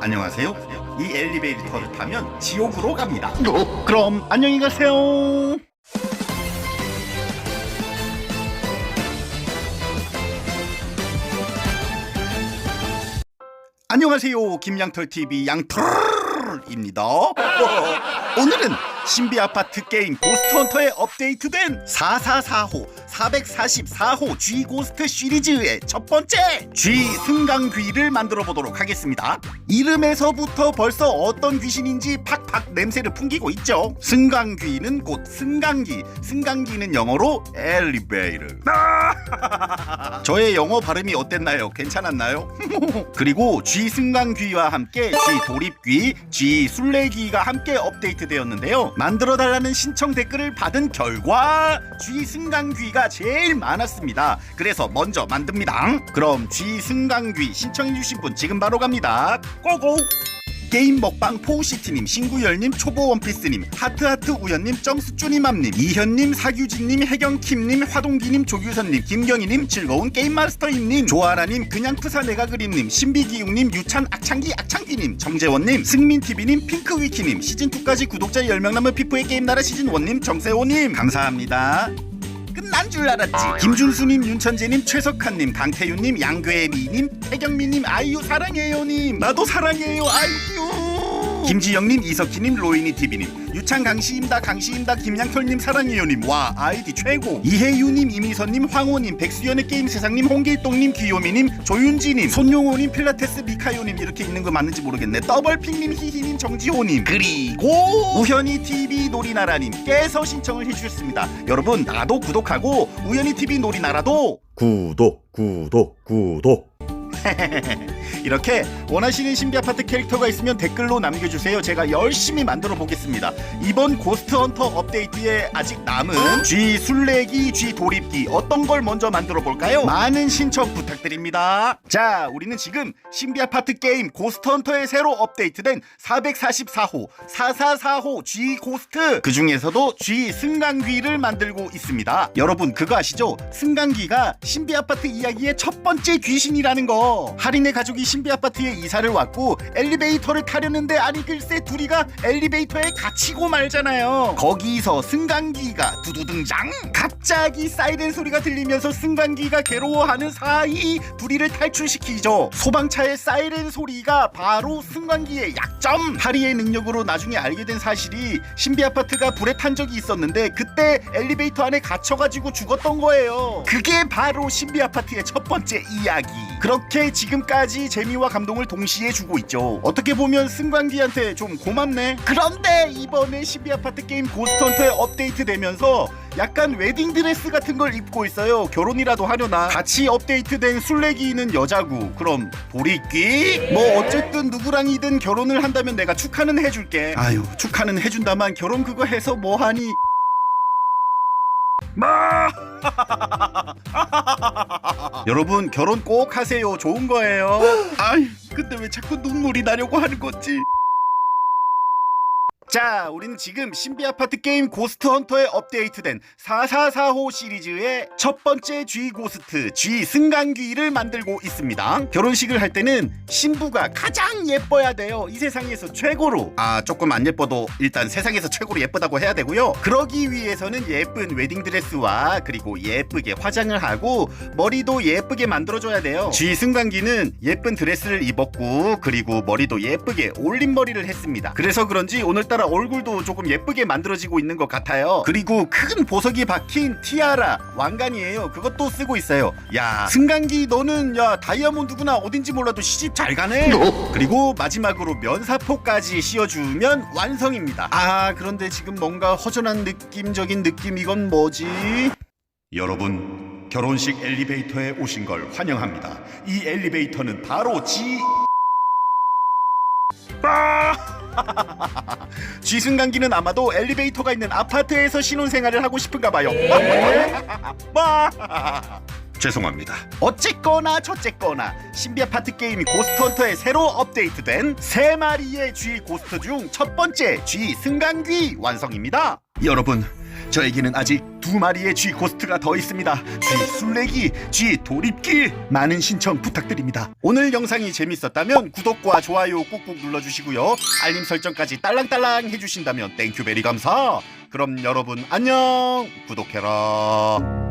안녕하세요. 이 엘리베이터를 타면 지옥으로 갑니다. 그럼 안녕히 가세요. 안녕하세요. 김양털 TV 양털입니다. 오늘은 신비 아파트 게임 고스트 헌터에 업데이트된 444호 444호 G 고스트 시리즈의 첫 번째 G 승강 귀를 만들어 보도록 하겠습니다. 이름에서부터 벌써 어떤 귀신인지 팍팍 냄새를 풍기고 있죠. 승강 귀는 곧 승강기, 승강기는 영어로 엘리베이터. 저의 영어 발음이 어땠나요? 괜찮았나요? 그리고 G 승강귀와 함께 G 도립귀, G 순례귀가 함께 업데이트되었는데요. 만들어 달라는 신청 댓글을 받은 결과 G 승강귀가 제일 많았습니다. 그래서 먼저 만듭니다. 그럼 G 승강귀 신청해주신 분 지금 바로 갑니다. 고고! 게임 먹방 포우시티님, 신구열님, 초보 원피스님, 하트하트 우연님, 정수쭈니맘님, 이현님, 사규진님, 혜경킴님, 화동기님, 조규선님, 김경희님, 즐거운 게임마스터임님, 조아라님, 그냥 푸사 내가 그림님, 신비기웅님, 유찬 악창기 악창기님, 정재원님, 승민TV님, 핑크위키님, 시즌2까지 구독자 10명 남은 피프의 게임나라 시즌1님, 정세호님, 감사합니다. 끝난 줄 알았지. 김준수님, 윤천재님, 최석한님, 강태윤님, 양괴미님, 태경미님, 아이유 사랑해요님, 나도 사랑해요 아이유. 김지영님, 이석희님, 로이니 TV님, 유창 강시임다 강시임다 김양털님 사랑해요님, 와 아이디 최고. 이혜유님, 이미선님, 황호님, 백수연의 게임 세상님, 홍길동님, 귀요미님, 조윤지님, 손용호님, 필라테스 미카요님 이렇게 있는 거 맞는지 모르겠네. 더블핑님, 히히님, 정지호님, 그리고 우현이 TV 놀이나라님께서 신청을 해주셨습니다. 여러분 나도 구독하고 우현이 TV 놀이나라도 구독, 구독, 구독. 이렇게 원하시는 신비 아파트 캐릭터가 있으면 댓글로 남겨주세요. 제가 열심히 만들어 보겠습니다. 이번 고스트 헌터 업데이트에 아직 남은 G 순례기, G 도립기 어떤 걸 먼저 만들어 볼까요? 많은 신청 부탁드립니다. 자, 우리는 지금 신비 아파트 게임 고스트 헌터에 새로 업데이트된 444호, 444호 G 고스트 그 중에서도 G 승강귀를 만들고 있습니다. 여러분 그거 아시죠? 승강귀가 신비 아파트 이야기의 첫 번째 귀신이라는 거. 할인의 가족이 신비 아파트에 이사를 왔고 엘리베이터를 타려는데 아니 글쎄 둘이가 엘리베이터에 갇히고 말잖아요. 거기서 승강기가 두두등장. 갑자기 사이렌 소리가 들리면서 승강기가 괴로워하는 사이 둘이를 탈출시키죠. 소방차의 사이렌 소리가 바로 승강기의 약점. 하리의 능력으로 나중에 알게 된 사실이 신비 아파트가 불에 탄 적이 있었는데 그때 엘리베이터 안에 갇혀가지고 죽었던 거예요. 그게 바로 신비 아파트의 첫 번째 이야기. 그렇게 지금까지 재미와 감동을 동시에 주고 있죠. 어떻게 보면 승관기한테 좀 고맙네. 그런데 이번에 신비 아파트 게임 고스턴트에 업데이트 되면서 약간 웨딩 드레스 같은 걸 입고 있어요. 결혼이라도 하려나. 같이 업데이트된 술래기는 여자고. 그럼 보리끼? 뭐 어쨌든 누구랑이든 결혼을 한다면 내가 축하는 해줄게. 아유 축하는 해준다만 결혼 그거 해서 뭐하니? 마! 여러분 결혼 꼭 하세요. 좋은 거예요. 아이 근데 왜 자꾸 눈물이 나려고 하는 거지? 자, 우리는 지금 신비 아파트 게임 고스트 헌터에 업데이트된 444호 시리즈의 첫 번째 G 고스트 G 승강귀를 만들고 있습니다. 결혼식을 할 때는 신부가 가장 예뻐야 돼요. 이 세상에서 최고로. 아, 조금 안 예뻐도 일단 세상에서 최고로 예쁘다고 해야 되고요. 그러기 위해서는 예쁜 웨딩 드레스와 그리고 예쁘게 화장을 하고 머리도 예쁘게 만들어줘야 돼요. G 승강귀는 예쁜 드레스를 입었고 그리고 머리도 예쁘게 올린 머리를 했습니다. 그래서 그런지 오늘따라 얼굴도 조금 예쁘게 만들어지고 있는 것 같아요. 그리고 큰 보석이 박힌 티아라 왕관이에요. 그것도 쓰고 있어요. 야 승강기 너는 야 다이아몬드구나 어딘지 몰라도 시집 잘 가네. 그리고 마지막으로 면사포까지 씌워주면 완성입니다. 아 그런데 지금 뭔가 허전한 느낌적인 느낌 이건 뭐지? 여러분 결혼식 엘리베이터에 오신 걸 환영합니다. 이 엘리베이터는 바로 지 쥐승강기는 아마도 엘리베이터가 있는 아파트에서 신혼생활을 하고 싶은가 봐요. 마. 죄송합니다. 어쨌거나 저쨌거나 신비 아파트 게임 고스트헌터에 새로 업데이트된 세 마리의 쥐 고스트 중 첫 번째 쥐 승강귀 완성입니다. 여러분 저에게는 아직 두 마리의 G 고스트가 더 있습니다. G 술래기, G 도립기 많은 신청 부탁드립니다. 오늘 영상이 재밌었다면 구독과 좋아요 꾹꾹 눌러주시고요. 알림 설정까지 딸랑딸랑 해주신다면 땡큐베리 감사. 그럼 여러분 안녕. 구독해라.